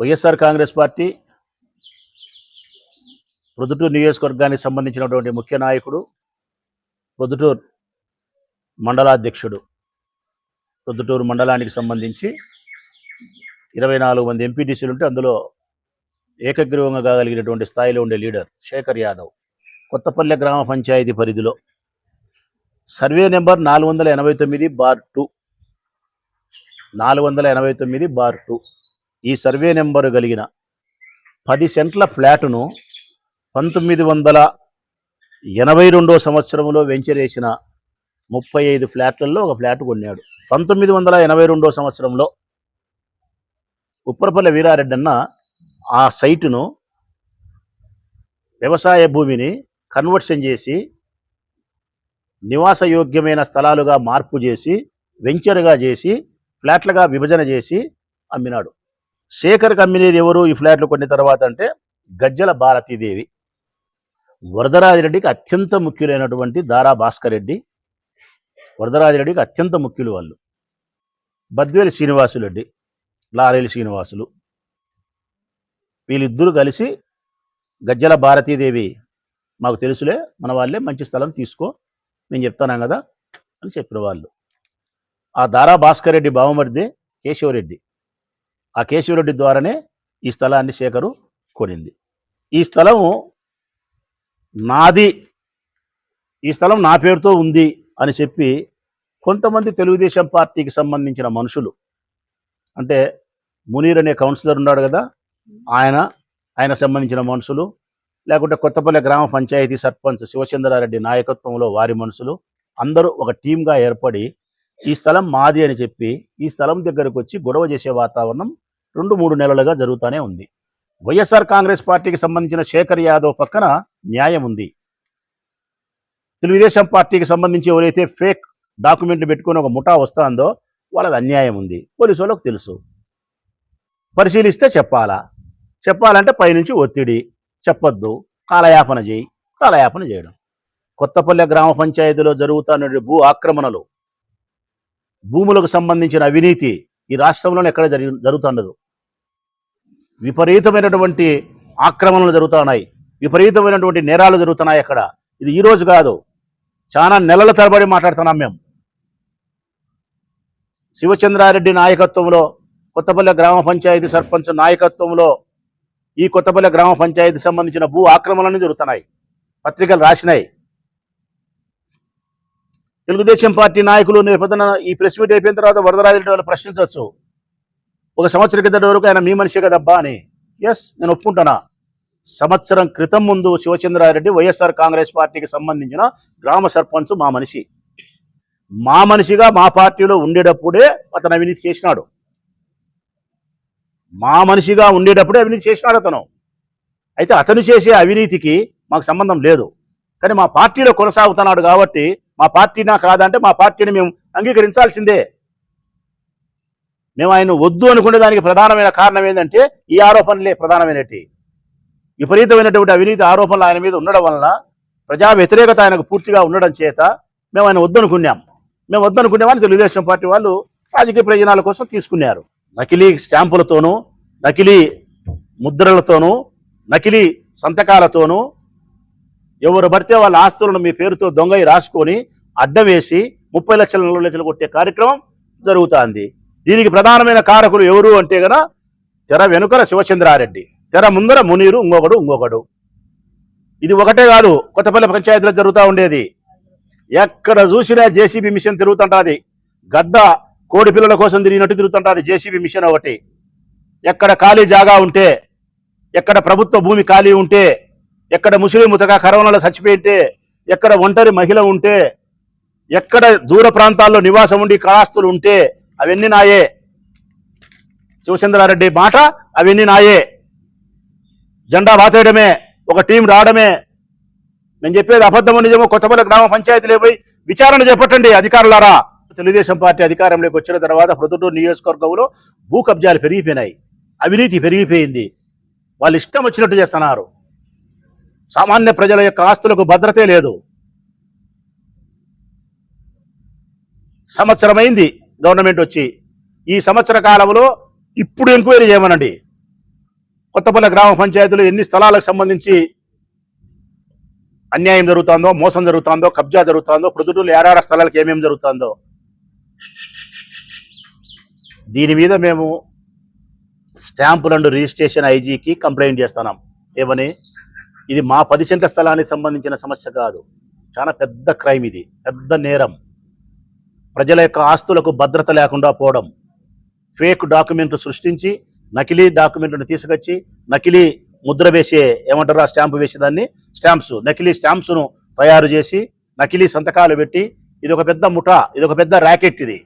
YSR Congress party Proddatur నియోజకవర్గానికి సంబంధించినటువంటి ముఖ్య నాయకుడు ప్రొద్దుటూరు మండలాధ్యక్షుడు ప్రొద్దుటూరు మండలానికి సంబంధించి ఇరవై నాలుగు మంది ఎంపీటీసీలు ఉంటే అందులో ఏకగ్రీవంగా కాగలిగినటువంటి స్థాయిలో ఉండే లీడర్ శేఖర్ యాదవ్. కొత్తపల్లె గ్రామ పంచాయతీ పరిధిలో సర్వే నెంబర్ నాలుగు వందల ఎనభై తొమ్మిది బార్ టూ. నాలుగు వందల ఎనభై తొమ్మిది బార్ టూ. ఈ సర్వే నెంబరు కలిగిన పది సెంట్ల ఫ్లాటును పంతొమ్మిది వందల ఎనభై రెండో సంవత్సరంలో వెంచరేసిన ముప్పై ఐదు ఫ్లాట్లలో ఒక ఫ్లాట్ కొన్నాడు. పంతొమ్మిది వందల ఎనభై రెండో సంవత్సరంలో ఉప్పరపల్లి వీరారెడ్డి అన్న ఆ సైటును వ్యవసాయ భూమిని కన్వర్షన్ చేసి నివాసయోగ్యమైన స్థలాలుగా మార్పు చేసి వెంచర్గా చేసి ఫ్లాట్లుగా విభజన చేసి అమ్మినాడు. శేఖర్ కంపెనీది ఎవరు ఈ ఫ్లాట్లు కొన్ని తర్వాత అంటే గజ్జల భారతీదేవి. వరదరాజిరెడ్డికి అత్యంత ముఖ్యులైనటువంటి దారా భాస్కర్ రెడ్డి. వరదరాజిరెడ్డికి అత్యంత ముఖ్యులు వాళ్ళు. బద్వేలి శ్రీనివాసులెడ్డి లారేలి శ్రీనివాసులు. వీళ్ళిద్దరూ కలిసి గజ్జల భారతీదేవి మాకు తెలుసులే మన వాళ్ళే మంచి స్థలం తీసుకో నేను చెప్తాను కదా అని చెప్పిన వాళ్ళు. ఆ దారా భాస్కర్ రెడ్డి బావమరిది కేశవరెడ్డి. ఆ కేశవరెడ్డి ద్వారానే ఈ స్థలాన్ని శేఖరు కొనింది. ఈ స్థలము నాది. ఈ స్థలం నా పేరుతో ఉంది అని చెప్పి కొంతమంది తెలుగుదేశం పార్టీకి సంబంధించిన మనుషులు అంటే మునీర్ అనే కౌన్సిలర్ ఉన్నాడు కదా ఆయన ఆయన సంబంధించిన మనుషులు లేకుంటే కొత్తపల్లి గ్రామ పంచాయతీ సర్పంచ్ శివచంద్రారెడ్డి నాయకత్వంలో వారి మనుషులు అందరూ ఒక టీంగా ఏర్పడి ఈ స్థలం మాది అని చెప్పి ఈ స్థలం దగ్గరకు వచ్చి గొడవ చేసే వాతావరణం రెండు మూడు నెలలుగా జరుగుతూనే ఉంది. వైఎస్ఆర్ కాంగ్రెస్ పార్టీకి సంబంధించిన శేఖర్ యాదవ్ పక్కన న్యాయం ఉంది. తెలుగుదేశం పార్టీకి సంబంధించి ఎవరైతే ఫేక్ డాక్యుమెంట్లు పెట్టుకుని ఒక ముఠా వస్తుందో వాళ్ళది అన్యాయం ఉంది. పోలీసు వాళ్ళకి తెలుసు. పరిశీలిస్తే చెప్పాలా? చెప్పాలంటే పైనుంచి ఒత్తిడి చెప్పొద్దు కాలయాపన చేయి కాలయాపన చేయడం. కొత్తపల్లె గ్రామ పంచాయతీలో జరుగుతున్న భూ ఆక్రమణలు భూములకు సంబంధించిన అవినీతి ఈ రాష్ట్రంలోనే ఎక్కడ జరిగి జరుగుతుండదు విపరీతమైనటువంటి ఆక్రమణలు జరుగుతున్నాయి. విపరీతమైనటువంటి నేరాలు జరుగుతున్నాయి అక్కడ. ఇది ఈరోజు కాదు. చాలా నెలల తరబడి మాట్లాడుతున్నాం మేము. శివచంద్రారెడ్డి నాయకత్వంలో కొత్తపల్లె గ్రామ పంచాయతీ సర్పంచ్ నాయకత్వంలో ఈ కొత్తపల్లె గ్రామ పంచాయతీ సంబంధించిన భూ ఆక్రమణలు జరుగుతున్నాయి. పత్రికలు రాసినాయి. తెలుగుదేశం పార్టీ నాయకులు రేపొద్దున ఈ ప్రెస్ మీట్ అయిపోయిన తర్వాత వరదరాజు వాళ్ళు ప్రశ్నించవచ్చు. ఒక సంవత్సరం కిందటి వరకు ఆయన మీ మనిషి కదబ్బా అని. ఎస్ నేను ఒప్పుకుంటానా? సంవత్సరం క్రితం ముందు శివచంద్రారెడ్డి వైఎస్ఆర్ కాంగ్రెస్ పార్టీకి సంబంధించిన గ్రామ సర్పంచ్ మా మనిషి. మా మనిషిగా మా పార్టీలో ఉండేటప్పుడే అతను అవినీతి చేసినాడు. మా మనిషిగా ఉండేటప్పుడే అవినీతి చేసినాడు అతను. అయితే అతను చేసే అవినీతికి మాకు సంబంధం లేదు. కానీ మా పార్టీలో కొనసాగుతున్నాడు కాబట్టి మా పార్టీనా కాదంటే మా పార్టీని మేము అంగీకరించాల్సిందే. మేము ఆయన వద్దు అనుకునే దానికి ప్రధానమైన కారణం ఏంటంటే ఈ ఆరోపణలే ప్రధానమైనటి. విపరీతమైనటువంటి అవినీతి ఆరోపణలు ఆయన మీద ఉండడం వలన ప్రజా వ్యతిరేకత ఆయనకు పూర్తిగా ఉండడం చేత మేము ఆయన వద్దనుకున్నాం మేము వద్దనుకునేవాళ్ళు తెలుగుదేశం పార్టీ వాళ్ళు రాజకీయ ప్రయోజనాల కోసం తీసుకున్నారు. నకిలీ స్టాంపులతోనూ నకిలీ ముద్రలతోనూ నకిలీ సంతకాలతోనూ ఎవరు పడితే వాళ్ళ ఆస్తులను మీ పేరుతో దొంగయి రాసుకొని అడ్డం వేసి ముప్పై లక్షల నలభై లక్షలు కొట్టే కార్యక్రమం జరుగుతోంది. దీనికి ప్రధానమైన కారకులు ఎవరు అంటే గన తెర వెనుకల శివచంద్రారెడ్డి తెర ముందర మునీరు ఇంకొకడు ఇంకొకడు. ఇది ఒకటే కాదు కొత్తపల్లి పంచాయతీలో జరుగుతూ ఉండేది. ఎక్కడ చూసినా జేసీబీ మిషన్ తిరుగుతుంటుంది. గద్ద కోడి పిల్లల కోసం తిరిగినట్టు తిరుగుతుంటుంది జేసీబీ మిషన్ ఒకటి. ఎక్కడ ఖాళీ జాగా ఉంటే ఎక్కడ ప్రభుత్వ భూమి ఖాళీ ఉంటే ఎక్కడ ముస్లిం ముతగా కరోనాలో చచ్చిపోయింటే ఎక్కడ ఒంటరి మహిళ ఉంటే ఎక్కడ దూర ప్రాంతాల్లో నివాసం ఉండి కళాస్తులు ఉంటే అవన్నీ నాయే. శివచంద్రారెడ్డి మాట అవన్నీ నాయే. జెండా వాతేయడమే ఒక టీం రావడమే. నేను చెప్పేది అబద్ధమో నిజమో కొత్తపల్లి గ్రామ పంచాయతీలో పోయి విచారణ చేపట్టండి అధికారులారా. తెలుగుదేశం పార్టీ అధికారంలోకి వచ్చిన తర్వాత ప్రొద్దుటూరు నియోజకవర్గంలో భూ కబ్జాలు పెరిగిపోయినాయి. అవినీతి పెరిగిపోయింది. వాళ్ళు ఇష్టం వచ్చినట్టు చేస్తున్నారు. సామాన్య ప్రజల యొక్క ఆస్తులకు భద్రతే లేదు. సంవత్సరమైంది గవర్నమెంట్ వచ్చి. ఈ సంవత్సర కాలంలో ఇప్పుడు ఎంక్వైరీ చేయమనండి. కొత్తపల్లి గ్రామ పంచాయతీలో ఎన్ని స్థలాలకు సంబంధించి అన్యాయం జరుగుతుందో మోసం జరుగుతుందో కబ్జా జరుగుతుందో ప్రొద్దుటూరు ఏడాడ స్థలాలకు ఏమేమి జరుగుతుందో. దీని మీద మేము స్టాంపులండు రిజిస్ట్రేషన్ ఐజీకి కంప్లైంట్ చేస్తున్నాం. ఏమని? ఇది మా పది సెంట్ల స్థలానికి సంబంధించిన సమస్య కాదు. చాలా పెద్ద క్రైమ్ ఇది. పెద్ద నేరం. ప్రజల యొక్క ఆస్తులకు భద్రత లేకుండా పోవడం. ఫేక్ డాక్యుమెంట్లు సృష్టించి నకిలీ డాక్యుమెంట్లను తీసుకొచ్చి నకిలీ ముద్ర వేసే ఏమంటారు ఆ స్టాంపు వేసేదాన్ని? స్టాంప్స్. నకిలీ స్టాంప్స్ను తయారు చేసి నకిలీ సంతకాలు పెట్టి ఇది ఒక పెద్ద ముఠా ఇది ఒక పెద్ద ర్యాకెట్ ఇది.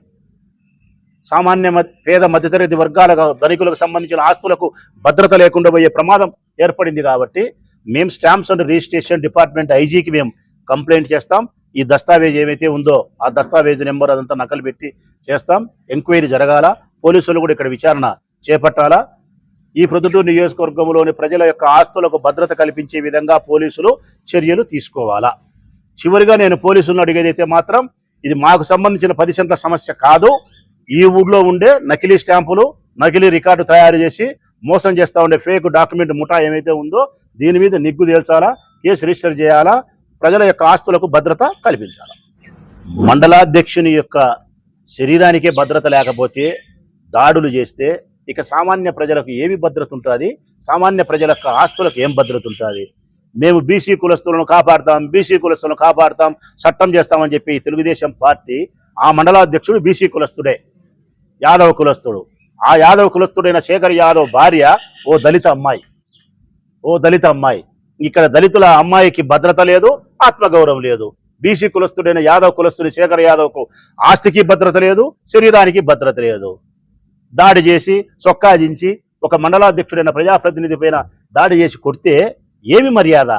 సామాన్య పేద మధ్యతరగతి వర్గాలకు ధనికులకు సంబంధించిన ఆస్తులకు భద్రత లేకుండా పోయే ప్రమాదం ఏర్పడింది కాబట్టి మేము స్టాంప్స్ అండ్ రిజిస్ట్రేషన్ డిపార్ట్మెంట్ ఐజీకి మేము కంప్లైంట్ చేస్తాం. ఈ దస్తావేజ్ ఏమైతే ఉందో ఆ దస్తావేజ్ నెంబర్ అదంతా నకలు పెట్టి చేస్తాం. ఎంక్వైరీ జరగాల. పోలీసులు కూడా ఇక్కడ విచారణ చేపట్టాలా. ఈ ప్రొద్దుటూరు నియోజకవర్గంలోని ప్రజల యొక్క ఆస్తులకు భద్రత కల్పించే విధంగా పోలీసులు చర్యలు తీసుకోవాలా. చివరిగా నేను పోలీసులను అడిగేదైతే మాత్రం ఇది మాకు సంబంధించిన పది సెంట్ల సమస్య కాదు. ఈ ఊళ్ళో ఉండే నకిలీ స్టాంపులు నకిలీ రికార్డు తయారు చేసి మోసం చేస్తూ ఉండే ఫేక్ డాక్యుమెంట్ ముఠా ఏమైతే ఉందో దీని మీద నిగ్గు తేల్చాలా? కేసు రిజిస్టర్ చేయాలా? ప్రజల యొక్క ఆస్తులకు భద్రత కల్పించాలా? మండలాధ్యక్షుని యొక్క శరీరానికే భద్రత లేకపోతే దాడులు చేస్తే ఇక సామాన్య ప్రజలకు ఏమి భద్రత ఉంటుంది? సామాన్య ప్రజల యొక్క ఆస్తులకు ఏం భద్రత ఉంటుంది? మేము బీసీ కులస్తులను కాపాడుతాం బీసీ కులస్తులను కాపాడుతాం చట్టం చేస్తామని చెప్పి తెలుగుదేశం పార్టీ ఆ మండలాధ్యక్షుడు బీసీ కులస్తుడే యాదవ కులస్తుడు. ఆ యాదవ కులస్తుడైన శేఖర్ యాదవ్ భార్య ఓ దళిత అమ్మాయి. ఓ దళిత అమ్మాయి. ఇక్కడ దళితుల అమ్మాయికి భద్రత లేదు ఆత్మగౌరవం లేదు. బీసీ కులస్తుడైన యాదవ్ కులస్తుడి శేఖర్ యాదవ్కు ఆస్తికి భద్రత లేదు శరీరానికి భద్రత లేదు. దాడి చేసి సొక్కాజించి ఒక మండలాధ్యక్షుడైన ప్రజాప్రతినిధి పైన దాడి చేసి కొడితే ఏమి మర్యాద?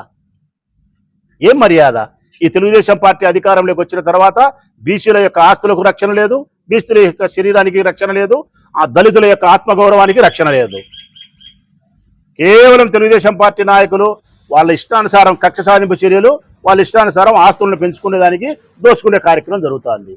ఏం మర్యాద? ఈ తెలుగుదేశం పార్టీ అధికారంలోకి వచ్చిన తర్వాత బీసీల యొక్క ఆస్తులకు రక్షణ లేదు బీసీల యొక్క శరీరానికి రక్షణ లేదు ఆ దళితుల యొక్క ఆత్మగౌరవానికి రక్షణ లేదు. కేవలం తెలుగుదేశం పార్టీ నాయకులు వాళ్ళ ఇష్టానుసారం కక్ష సాధింపు చర్యలు వాళ్ళ ఇష్టానుసారం ఆస్తులను పెంచుకునే దానికి దోచుకునే కార్యక్రమం జరుగుతుంది.